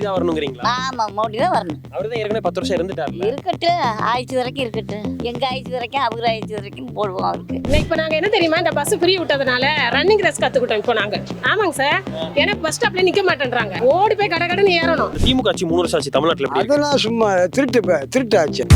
மோடி தான் வரணுங்கிறீங்களா? ஆமா மோடி தான் வரணும். அவர் தான் ஏற்கனவே பத்து வருஷம் இருந்துட்டார்ல. இருக்கட்டும் ஆயிடுச்சு வரைக்கும் இருக்கட்டும் எங்க ஆயிடுச்சு வரைக்கும் அவங்க ஆயிடுச்சு வரைக்கும் போடுவோம் அவருக்கு. இப்போ நாங்கள் என்ன தெரியுமா இந்த பஸ் ஃப்ரீ விட்டதுனால ரன்னிங் ரேஸ் கற்றுக்கிட்டோம் இப்போ நாங்கள் ஆமாங்க சார் ஏன்னா பஸ் ஸ்டாப்ல நிற்க மாட்டேன்றாங்க. ஓடி போய் கடை கடைன்னு ஏறணும். திமுக ஆட்சி மூணு வருஷம் ஆச்சு தமிழ்நாட்டுல எப்படி இருக்கு? அதெல்லாம் சும்மா திருட்டு திருட்டு ஆச்சு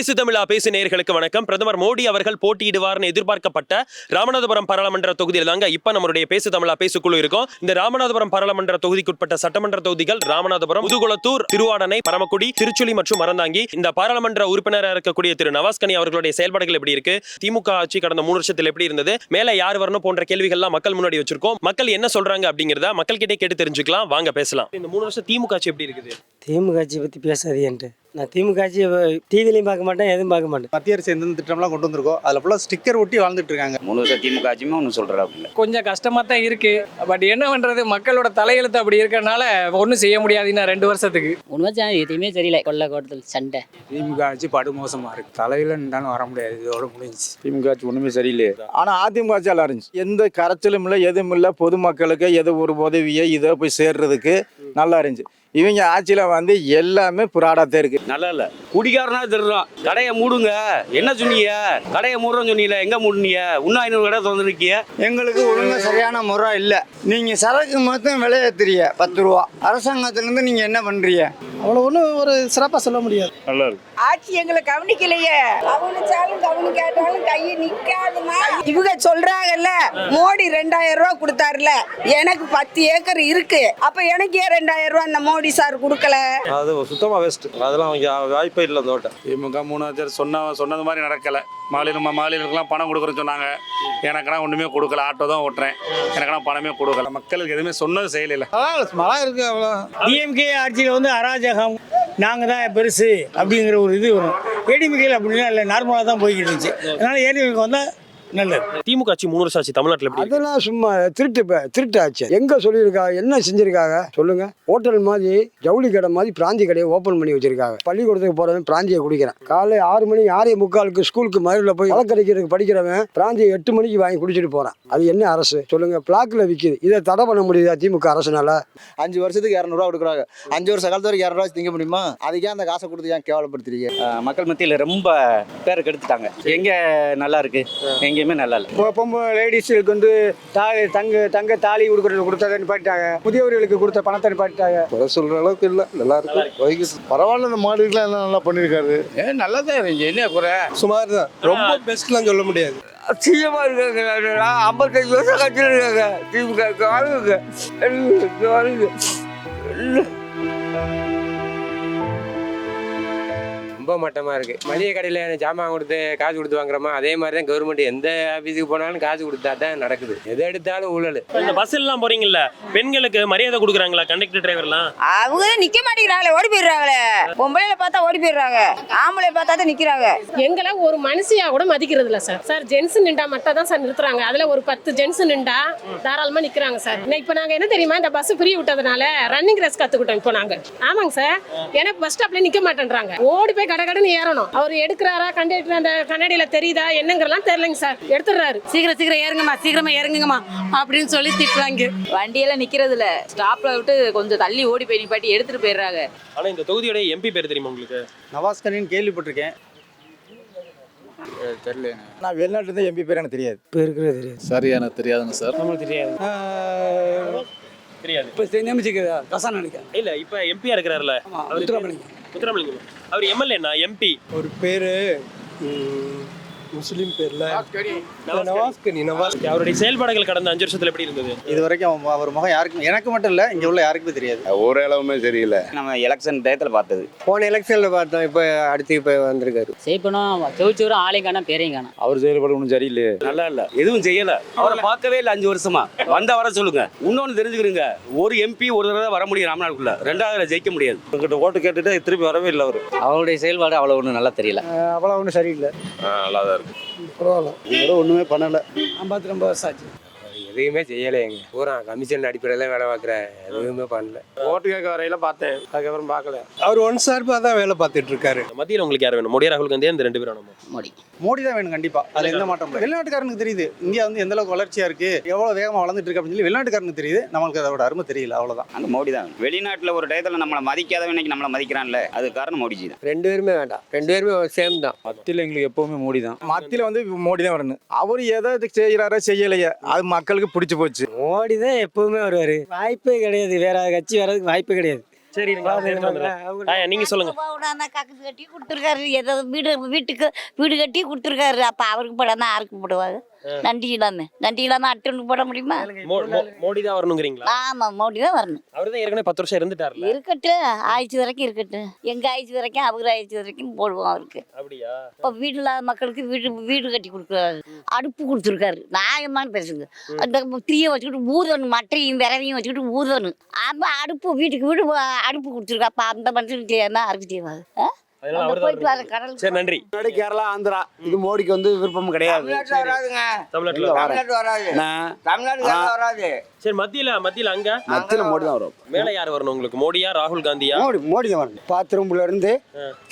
பேசு தமிழா பேசு நேயர்களுக்கு வணக்கம். பிரதமர் மோடி அவர்கள் போட்டியிடுவார்னு எதிர்பார்க்கப்பட்ட ராமநாதபுரம் பாராளுமன்ற தொகுதியில் தாங்க இப்ப நம்மளுடைய பேசு தமிழா பேசுக்குழு இருக்கும். இந்த ராமநாதபுரம் பாராளுமன்ற தொகுதிக்குட்பட்ட சட்டமன்ற தொகுதிகள் ராமநாதபுரம் முதுகுளத்தூர் திருவாடனை பரமக்குடி திருச்சுழி மற்றும் மறந்தாங்கி இந்த பாராளுமன்ற உறுப்பினராக இருக்கக்கூடிய திரு நவாஸ்கனி அவர்களுடைய செயல்பாடுகள் எப்படி இருக்கு? திமுக ஆட்சி கடந்த மூணு வருஷத்தில் எப்படி இருந்தது? மேல யார் வரணும் போன்ற கேள்விகள்லாம் மக்கள் முன்னாடி வச்சிருக்கோம். மக்கள் என்ன சொல்றாங்க அப்படிங்கிறத மக்கள் கிட்டே கேட்டு தெரிஞ்சுக்கலாம். வாங்க பேசலாம். இந்த மூணு வருஷம் திமுக ஆட்சி எப்படி இருக்குது? திமுக ஆட்சி பத்தி பேசாதீன்ட்டு நான் திமுக ஆட்சியை டிவிலையும் பார்க்க மாட்டேன் எதுவும் பார்க்க மாட்டேன். மத்திய அரசு எந்தெந்த திட்டம்லாம் கொண்டு வந்திருக்கோ அதில் ஃபுல்லாக ஸ்டிக்கர் ஒட்டி வாழ்ந்துட்டு இருக்காங்க. மூணு வருஷம் திமுக ஆட்சியுமே ஒன்றும் சொல்கிறாப்புல கொஞ்சம் கஷ்டமாக தான் இருக்கு. பட் என்ன பண்ணுறது மக்களோட தலையெழுத்து அப்படி இருக்கறனால ஒன்றும் செய்ய முடியாது இன்னும் ரெண்டு வருஷத்துக்கு. உண்மை எதுவுமே தெரியல. கொள்ள கோட்டத்தில் சண்டை. திமுக ஆட்சி படுமோசமாக இருக்கு. தலையில நின்றாலும் வர முடியாது. இதோட முடிஞ்சு திமுக ஆட்சி ஒன்றுமே சரியில்லையே. ஆனால் அதிமுக ஆட்சி நல்லா இருந்துச்சு. எந்த கரைச்சலும் இல்லை எதுவும் இல்லை. பொதுமக்களுக்கு எது ஒரு உதவியோ இதோ போய் சேர்றதுக்கு நல்லா இருந்துச்சு. இவங்க ஆட்சியில் வந்து எல்லாமே புராடாத்தே இருக்கு. நல்லா இல்லை. குடிகாரனா திருடுறான் கடையை மூடுங்க. என்ன சொன்னீங்க? கடையை மூடுறோன்னு சொன்னீங்க எங்கே மூடுனீங்க? இன்னும் ஐநூறு கடை திறந்துருக்கீங்க எங்களுக்கு ஒழுங்கா சரியான முறை இல்லை. நீங்க சரக்கு மட்டும் விலையேத்துறீங்க பத்து ரூபா. அரசாங்கத்திலேருந்து நீங்க என்ன பண்றீங்க? அவ்வளோ ஒன்றும் ஒரு சிறப்பாக சொல்ல முடியாது. நல்லா இருக்கு. ஆட்சி எங்களை கவனிக்கலையே. கவனிச்சாலும் கவனிக்காட்டாலும் கையை நிக்காதுமா இவங்க சொல்றாங்கல்ல மோடி ரெண்டாயிரம் ரூபாய் கொடுத்தாருல. எனக்கு பத்து ஏக்கர் இருக்கு. அப்ப எனக்கு ஏன் ரெண்டாயிரம் ரூபாய் அந்த மோடி சார் கொடுக்கல. அது சுத்தமாக வேஸ்ட் அதெல்லாம் வாய்ப்பே இல்லை தோட்டம் திமுக மூணாவது சொன்ன சொன்னது மாதிரி நடக்கலை. மாநில மாநிலங்களுக்குலாம் பணம் கொடுக்குறேன்னு சொன்னாங்க. எனக்கெல்லாம் ஒன்றுமே கொடுக்கல. ஆட்டோ தான் ஓட்டுறேன். எனக்கெல்லாம் பணமே கொடுக்கல. மக்களுக்கு எதுவுமே சொன்னது செய்யலைல மழை இருக்கு அவ்வளோ. டிஎம்கே ஆட்சியில் வந்து அராஜகம் நாங்கள் தான் பெருசு அப்படிங்கிற ஒரு இது வரும். ஏடிஎம்கேல அப்படின்னா இல்லை. நார்மலாக தான் போய்கிட்டு இருந்துச்சு. அதனால ஏடிஎம்கே வந்தால் நல்லது திமுக ஆட்சி மூணு வருஷம் ஆச்சு தமிழ்நாட்டுல எப்படி இருக்கு? அதெல்லாம் சும்மா திருட்டு ப- திருட்டு ஆச்சு எங்க சொல்லியிருக்காங்க என்ன செஞ்சிருக்காங்க? சொல்லுங்க. ஹோட்டல் மாதிரி ஜவுளி கடை மாதிரி பிராந்தி கடையை ஓப்பன் பண்ணி வச்சிருக்காங்க. பள்ளிக்கூடத்துக்கு போறவன் பிராந்தியை குடிக்கிறேன். காலை ஆறு மணி ஆறே முக்காலுக்கு ஸ்கூலுக்கு மதுரையில் போய் வழக்கறிக்கிறதுக்கு படிக்கிறவன் பிராந்தியை எட்டு மணிக்கு வாங்கி குடிச்சிட்டு போறான். அது என்ன அரசு? சொல்லுங்க. பிளாக்ல விக்குது. இதை தடை பண்ண முடியுதா திமுக அரசுனால? அஞ்சு வருஷத்துக்கு இரநூறுவா கொடுக்குறாங்க. அஞ்சு வருஷ காலத்து வரைக்கும் இரநூறுவா திங்க முடியுமா? அதுக்கே அந்த காசை கொடுத்து ஏன் கேவலப்படுத்துறீங்க? மக்கள் மத்தியில் ரொம்ப பேரை கெடுத்துட்டாங்க. எங்கே நல்லா இருக்கு? எங்கேயுமே நல்லா இல்லை. பொம்பளை லேடிஸுக்கு வந்து தாலி தங்க தங்க தாலி கொடுக்குறது கொடுத்ததை நிப்பாட்டாங்க முதியவர்களுக்கு கொடுத்த பணத்தை நிப்பாட்டாங்க குறை சொல்ற அளவுக்கு இல்லை. நல்லா இருக்கு. பரவாயில்ல இந்த மாடுக்கெல்லாம் எல்லாம் நல்லா பண்ணியிருக்காரு. ஏன் நல்லா தான் இருந்துச்சு. என்ன குறை? சுமார் தான் ரொம்ப பெஸ்ட்லாம் சொல்ல முடியாது. அசிங்கமா இருக்காங்க. ஐம்பத்தஞ்சு வருஷம் கட்சியில் இருக்காங்க. திமுக ஆளுங்க. ரொம்ப மட்டமாக இருக்கு. மளிகை கடையில் ஜாமான் கொடுத்து காசு கொடுத்து வாங்குறோமா? அதே மாதிரி தான் கவர்மெண்ட் எந்த ஆஃபீஸுக்கு போனாலும் காசு கொடுத்தா தான் நடக்குது. எதை எடுத்தாலும் ஊழல். இந்த பஸ் எல்லாம் போறீங்கல்ல பெண்களுக்கு மரியாதை கொடுக்குறாங்களா கண்டக்டர் டிரைவர்லாம் அவங்க நிக்க மாட்டேங்கிறாங்களே ஓடி போயிடுறாங்களே. பொம்பளையில பார்த்தா ஓடி போயிடுறாங்க. ஆம்பளை பார்த்தா தான் நிக்கிறாங்க. எங்களை ஒரு மனுஷியா கூட மதிக்கிறது இல்ல சார் சார் ஜென்ஸ் நின்றா மட்டும் தான் சார் நிறுத்துறாங்க. அதுல ஒரு பத்து ஜென்ஸ் நின்றா தாராளமா நிக்கிறாங்க சார் இன்னைக்கு இப்போ நாங்க என்ன தெரியுமா இந்த பஸ் ஃப்ரீ விட்டதுனால ரன்னிங் ரேஸ் கத்துக்கிட்டோம் இப்போ நாங்க. ஆமாங்க சார் ஏன்னா பஸ் ஸ்டாப்ல நிக்க மாட்டேன்றாங்க. ஓடி போய் கடை கடைன்னு ஏறணும். அவர் எடுக்கிறாரா கண்டக்டர் அந்த கண்ணாடியில தெரியுதா என்னங்கிறலாம் தெரியலங்க சார். எடுத்துடுறாரு. சீக்கிரம் சீக்கிரம் ஏறுங்கம்மா சீக்கிரமா இறங்குங்கம்மா அப்படின்னு சொல்லி திட்டுவாங்க வண்டியெல்லாம் நிக்கிறது இல்ல ஸ்டாப்ல விட்டு கொஞ்சம் தள்ளி ஓடி போய் நிப்பாட்டி எடுத்துட்டு போயிடுறாங்க. ஆனா இந்த தொகுதியோட எம்பி பேர் தெரியுமா உங்களுக்கு? நவாஸ்கனின்னு கேள்விப்பட்டிருக்கேன். தெரியல நான் வெளிநாட்டுல எம்பி பேர் எனக்கு தெரியாது. இப்போ இருக்கிறது தெரியாது. சரி எனக்கு தெரியாதுங்க சார். நம்மளுக்கு தெரியாது. தெரியாது. இப்போ நியமிச்சுக்கிறதா? கசான் நினைக்கிறேன் இல்ல இப்ப எம்பியா இருக்கிறாருல. அவரு முத்துராமலிங்கம் முத்துராமலிங்கம் அவர் எம்எல்ஏண்ணா எம்பி ஒரு பேரு முஸ்லீம் பேர்ல. நவாஸ்கனி நவாஸ் அவருடைய செயல்பாடுகள் கடந்த அஞ்சு வருஷத்துல எப்படி இருந்தது? இது வரைக்கும் அவர் முகம் யாருக்கும் எனக்கு மட்டும் இல்லை இங்கே உள்ள யாருக்குமே தெரியாது. ஒரு அளவுமே சரியில்லை. நம்ம எலெக்ஷன் டயத்தில் பார்த்தது. போன எலெக்ஷன்ல பார்த்தோம் இப்போ அடுத்து இப்போ வந்திருக்காரு. செய்யப்பணும் செவிச்சவரும் ஆளையும் காணும் பேரையும் காணும் அவர் செயல்பாடு ஒன்றும் சரியில்லையே. நல்லா இல்ல. எதுவும் செய்யல. அவரை பார்க்கவே இல்லை அஞ்சு வருஷமா. வந்தா வர சொல்லுங்க. இன்னொன்னு தெரிஞ்சுக்கிறீங்க ஒரு எம்பி ஒரு தடவை வர முடியும் ராமநாடுக்குள்ள ரெண்டாவது ஜெயிக்க முடியாது. உங்ககிட்ட ஓட்டு கேட்டுட்டு திருப்பி வரவே இல்லை அவர். அவருடைய செயல்பாடு அவ்வளோ ஒன்றும் நல்லா தெரியல. அவ்வளோ ஒன்றும் சரியில்லை. நல்லா தான் இருக்கு பரவாயில்ல. ஒன்றுமே பண்ணலை. ஐம்பத்தி ரொம்ப வருஷம் ஆச்சு. எதையுமே செய்யலைங்க பூரா கமிஷன் அடிப்படையில் வேலை பார்க்குறேன் எதுவுமே பண்ணல. ஓட்டு கேட்க வரையில பார்த்தேன். அதுக்கப்புறம் பார்க்கல. அவர் ஒன் சார்பாக தான் வேலை பார்த்துட்டு இருக்காரு. மத்தியில் உங்களுக்கு யார் வேணும்? மோடி ராகுல் காந்தி இந்த ரெண்டு பேரும்? மோடி. மோடி தான் வேணும் கண்டிப்பா. அதுல எந்த மாற்றம்? இல்லை வெளிநாட்டுக்காரனுக்கு தெரியுது. இந்தியா வந்து எந்த அளவுக்கு வளர்ச்சியா இருக்கு? எவ்வளவு வேகமா வளர்ந்துட்டு இருக்கு அப்படின்னு சொல்லி வெளிநாட்டுக்காரனுக்கு தெரியுது. நம்மளுக்கு அதோட அருமை தெரியல. அவ்வளவுதான். அந்த மோடி தான் வெளிநாட்டில் ஒரு டயத்தில் நம்மளை மதிக்காதவன் இன்னைக்கு நம்மளை மதிக்கிறான்ல. அது காரணம் மோடிஜி தான். ரெண்டு பேருமே வேண்டாம். ரெண்டு பேருமே சேம் தான். மத்தியில் எங்களுக்கு எப்பவுமே மோடி தான் மத்தியில் வந்து மோடி தான் வரணும். அவர் எதை செய்யறாரோ செய்யலையே அது மக்களுக்கு பிடிச்சு போச்சு. மோடி தான் எப்பவுமே வருவாரு. வாய்ப்பே கிடையாது. வேற கட்சி வர்றதுக்கு வாய்ப்பே கிடையாது. சரி நீங்க சொல்லுங்க. கட்டி கொடுத்துருக்காரு. ஏதாவது வீடு வீட்டுக்கு வீடு கட்டி கொடுத்துருக்காரு. அப்ப அவருக்கு படம் தான் யாருக்கு போடுவாங்க? நன்றி இல்லாம நன்றி இல்லாம அட்டனுக்கு போட முடியுமா? மோடி தான் வரணுங்கிறீங்களா? ஆமா மோடி தான் வரணும். அவர் தான் ஏற்கனவே பத்து வருஷம் இருந்துட்டார்ல. இருக்கட்டும் ஆயிடுச்சு வரைக்கும் இருக்கட்டும். எங்க ஆயிடுச்சு வரைக்கும் அவர் ஆயிடுச்சு வரைக்கும் போடுவோம் அவருக்கு. அப்படியா? இப்போ வீடு இல்லாத மக்களுக்கு வீடு வீடு கட்டி கொடுக்குறாரு. அடுப்பு கொடுத்துருக்காரு. நியாயமான பேசுங்க. அந்த தீயை வச்சுக்கிட்டு ஊதணும் மட்டையும் விரவையும் வச்சுக்கிட்டு ஊதணும் அப்போ அடுப்பு வீட்டுக்கு வீடு அடுப்பு கொடுத்துருக்கா. அப்போ அந்த மனுஷனுக்கு என்ன அறுப்பு செய்வாங்க ஆ? அதனால அந்த அவர் போயிட்டு வர கடல் சரி நன்றி. கேரளா ஆந்திரா இது மோடிக்கு வந்து விருப்பம் கிடையாது. வராதுங்க. தமிழ்நாட்டுல தமிழ்நாட்டு வராது. தமிழ்நாடு வராது. சரி மத்தியில மத்தியில அங்க? மத்தியில் மோடி தான் வரும். மேல யார் வரணும் உங்களுக்கு? மோடியா ராகுல் காந்தியா? மோடி மோடி தான் வரணும். பாத்ரூம்ல இருந்து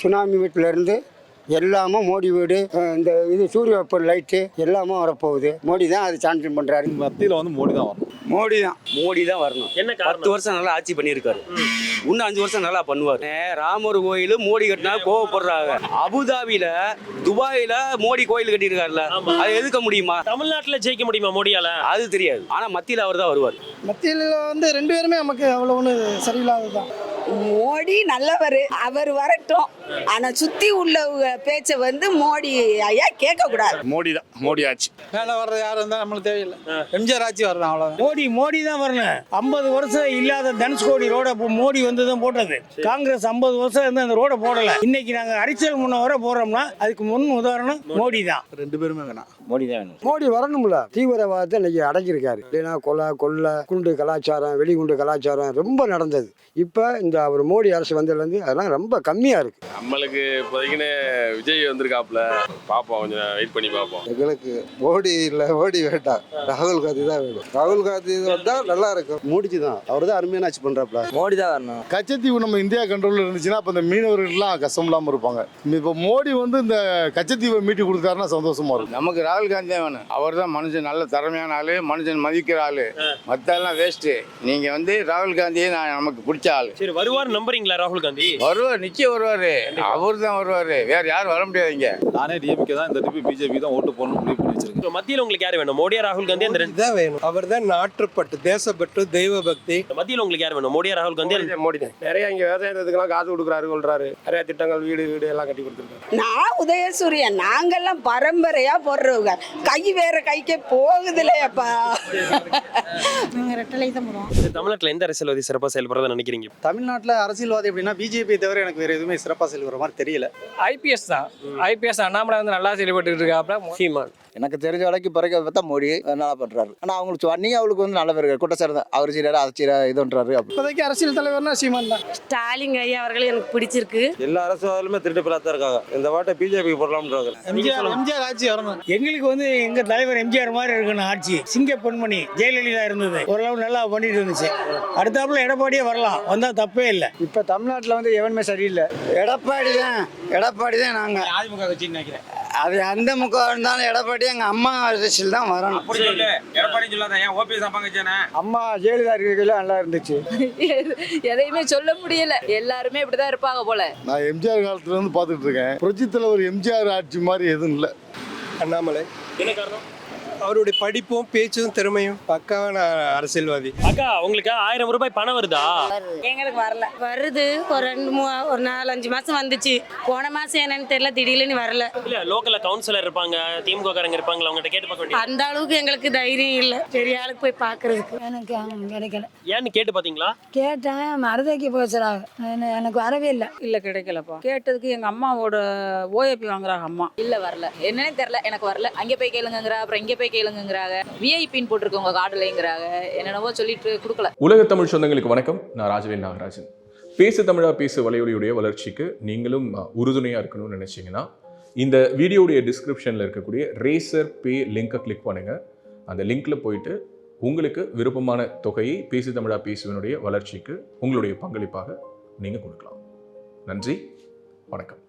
சுனாமி வீட்டுல இருந்து எல்லாமே மோடி வீடு இந்த இது சூரிய வெப்ப லைட்டு எல்லாமே வரப்போகுது. மோடி தான் அது சான்சன் பண்றாரு. மத்தியில் வந்து மோடி தான் வரும் மோடி தான். மோடி தான் வரணும். என்ன பத்து வருஷம் நல்லா ஆட்சி பண்ணியிருக்காரு. இன்னும் அஞ்சு வருஷம் நல்லா பண்ணுவார். ராமர் கோயில் மோடி கட்டினா கோவப்படுறாங்க. அபுதாபியில துபாயில மோடி கோயில் கட்டியிருக்காருல்ல. அது எதுக்க முடியுமா? தமிழ்நாட்டுல ஜெயிக்க முடியுமா மோடியால? அது தெரியாது. ஆனா மத்தியில் அவர் தான் வருவார். மத்தியில் வந்து ரெண்டு பேருமே நமக்கு அவ்வளோ ஒன்றும் சரியில்லாததுதான். மோடி நல்லவர் அவர் வரட்டும். ஆனா சுத்தி உள்ள பேச்சை வந்து மோடி ஐயா கேட்க கூடாது மோடி தான் மோடி ஆச்சு மேலே வர்றது யாரும் இருந்தால் நம்மளுக்கு தேவையில்லை. எம்ஜிஆர் ஆட்சி வரணும் அவ்வளோ மோடி மோடி தான் வரணும். ஐம்பது வருஷம் இல்லாத தனுஷ்கோடி ரோட இப்போ மோடி வந்து தான் போட்டது காங்கிரஸ் ஐம்பது வருஷம் இருந்து அந்த ரோட போடல. இன்னைக்கு நாங்க அரிச்சல் முன்ன வர போறோம்னா அதுக்கு முன் உதாரணம் மோடி. தான். ரெண்டு பேருமே வேணாம் மோடி தான் வேணும். மோடி வரணும்ல. தீவிரவாதத்தை இன்னைக்கு அடக்கியிருக்காரு. இல்லைன்னா கொலை கொள்ளை குண்டு கலாச்சாரம் வெடிகுண்டு கலாச்சாரம் ரொம்ப நடந்தது. இப்போ இந்த அவர் மோடி அரசு வந்ததுலேருந்து அதெல்லாம் ரொம்ப கம்மியாக இருக்கு. நம்மளுக்கு இப்போதைக்குன்னு விஜய் வந்திருக்காப்ல பார்ப்போம் கொஞ்சம் வெயிட் பண்ணி பார்ப்போம். எங்களுக்கு மோடி இல்லை மோடி வேண்டாம். ராகுல் காந்தி தான் வேணும். ராகுல் காந்தி வந்தால் நல்லா இருக்கும். மோடிஜி தான். அவர் தான் அருமையான ஆட்சி பண்ணுறாப்ல மோடி தான் வரணும். கச்சத்தீவு நம்ம இந்தியா கண்ட்ரோலில் இருந்துச்சுன்னா அப்போ இந்த மீனவர்கள்லாம் கஷ்டம் இல்லாமல் இருப்பாங்க. இப்போ மோடி வந்து இந்த கச்சத்தீவை மீட்டி கொடுத்தாருன்னா சந்தோஷமா இருக்கும். நமக்கு ராகுல் காந்தி தான் வேணும். அவர் தான் மனுஷன் நல்ல திறமையான ஆளு மனுஷன் மதிக்கிற ஆளு. மத்த எல்லாம் வேஸ்ட் நீங்க வந்து ராகுல் காந்தியே நான் நமக்கு பிடிச்ச ஆளு. சரி வருவார் நம்புறீங்களா ராகுல் காந்தி? வருவார் நிச்சயம் வருவாரு. அவர் தான் வருவாரு. வேற யாரும் வர முடியாதுங்க நானே டிஎம்கே தான் இந்த ட்ரிப்பு பிஜேபி தான் ஓட்டு போடணும்னு முடிவு பண்ணி இப்ப மத்தியில உங்களுக்கு யார் வேணும்? மோடியா ராகுல் காந்தி அந்த ரெண்டு தான் வேணும். அவர் தான் நாட்டுப்பட்டு தேசப்பட்டு தெய்வ பக்தி மத்தியில உங்களுக்கு யார் வேணும்? மோடியா ராகுல் காந்தி? மோடி தான் நிறைய இங்கே விவசாயத்துக்கெல்லாம் காசு கொடுக்குறாரு கொள்றாரு. நிறைய திட்டங்கள் வீடு வீடு எல்லாம் கட்டி கொடுத்துருக்காரு. நான் உதயசூரியன். நாங்கெல்லாம் பரம்பரையா போடுறவங்க. கை வேற கைக்கே போடுவோம். சரி, தமிழ்நாட்டுல எந்த அரசியல்வாதி சிறப்பா செயல்படுறதா நினைக்கிறீங்க? தமிழ்நாட்டில் அரசியல்வாதி அப்படின்னா பிஜேபி தவிர எனக்கு வேற எதுவுமே சிறப்பாக செல்கிற மாதிரி தெரியல. ஐபிஎஸ் தான். ஐபிஎஸ் அண்ணாமலை வந்து நல்லா செயல்பட்டு இருக்காப்ல சீமான். எனக்கு தெரிஞ்ச வரைக்கும் பிறகு பார்த்தா மோடி நல்லா பண்ணுறாரு ஆனால் அவங்களுக்கு சொன்னீங்க அவங்களுக்கு வந்து நல்ல பேர் கூட்டச்சார் தான். அவர் செய்கிறாரு அதை செய்கிறாரு இதுன்றாரு இப்போதைக்கு அரசியல் தலைவர்னா சீமான் தான்? ஸ்டாலின் ஐயா அவர்கள் எனக்கு பிடிச்சிருக்கு. எல்லா அரசியலுமே திருட்டு பிராத்தா இருக்காங்க. இந்த வாட்டை பிஜேபி போடலாம்ன்றாங்க. எம்ஜிஆர் எம்ஜிஆர் ஆட்சி வரணும். எங்களுக்கு வந்து எங்க தலைவர் எம்ஜிஆர் மாதிரி இருக்கணும் ஆட்சி. சிங்க பொன்மணி ஜெயலலிதா இருந்தது. ஓரளவு நல்லா பண்ணிட்டு இருந்துச்சு. அடுத்தாப்புல எடப்பாடியே வரலாம். வந்தா தப்பே இல்லை. இப்போ தமிழ்நாட்டில் வந்து எவனுமே சரியில்லை. எடப்பாடி தான். எடப்பாடி தான் நாங்கள் அதிமுக கட்சின்னு நினைக்கிறேன். அது அந்த முகம் இருந்தாலும் எடப்பாடி எங்கள் அம்மா அரசியல் தான் வரணும். எடப்பாடி சொல்லாத ஏன் ஓபிஎஸ் அப்பாங்க அம்மா ஜெயலலிதா இருக்கையில நல்லா இருந்துச்சு. எதையுமே சொல்ல முடியல. எல்லாருமே இப்படிதான் இருப்பாங்க போல. நான் எம்ஜிஆர் காலத்துல இருந்து பார்த்துட்டு இருக்கேன். புரட்சி தலைவர் எம்ஜிஆர் ஆட்சி மாதிரி எதுவும் இல்லை. அண்ணாமலை. என்ன காரணம்? அவருடைய படிப்பும் பேச்சும் திறமையும் பக்காவான அரசியல்வாதி. அக்கா உங்களுக்கு ஆயிரம் ரூபாய் பணம் வருதா? எங்களுக்கு வரல. வருது. ஒரு ரெண்டு மூ ஒரு நாலஞ்சு மாசம் வந்துச்சு. போன மாசம் என்னன்னு தெரியல. திடீர்னு வரல. இல்ல லோக்கல்ல கவுன்சிலர் இருப்பாங்க திமுக காரங்க இருப்பாங்க அவங்ககிட்ட கேட்டு பார்க்க வேண்டியது. அந்த அளவுக்கு எங்களுக்கு தைரியம் இல்லை. பெரிய ஆளுக்கு போய் பாக்குறதுக்கு எனக்கு கிடைக்கல. ஏன்னு கேட்டு பாத்தீங்களா கேட்டேன் மருதைக்கு போச்சுறாங்க எனக்கு வரவே இல்லை. இல்ல கிடைக்கலப்பா. கேட்டதுக்கு எங்க அம்மாவோட ஓஏபி வாங்குறாங்க அம்மா. இல்ல வரல. என்னன்னே தெரியல. எனக்கு வரல. அங்கே போய் கேளுங்கங்கிறா. அப்புறம் இங்கே போய் கேளுங்கிறாங்க விஐபின்னு போட்டிருக்கு கார்டுலங்கிறாங்க. என்னென்னவோ சொல்லிட்டு கொடுக்கல. உலக தமிழ் சொந்தங்களுக்கு வணக்கம். நான் ராஜவேல் நாகராஜன். பேசு தமிழா பேசு வலையொலியுடைய வளர்ச்சிக்கு நீங்களும் உறுதுணையாக இருக்கணும்னு நினச்சிங்கன்னா இந்த வீடியோடைய டிஸ்கிரிப்ஷனில் இருக்கக்கூடிய ரேசர் பே லிங்கை கிளிக் பண்ணுங்கள் அந்த லிங்க்ல போயிட்டு உங்களுக்கு விருப்பமான தொகையை பேசு தமிழா பேசுவனுடைய வளர்ச்சிக்கு உங்களுடைய பங்களிப்பாக நீங்கள் கொடுக்கலாம். நன்றி. வணக்கம்.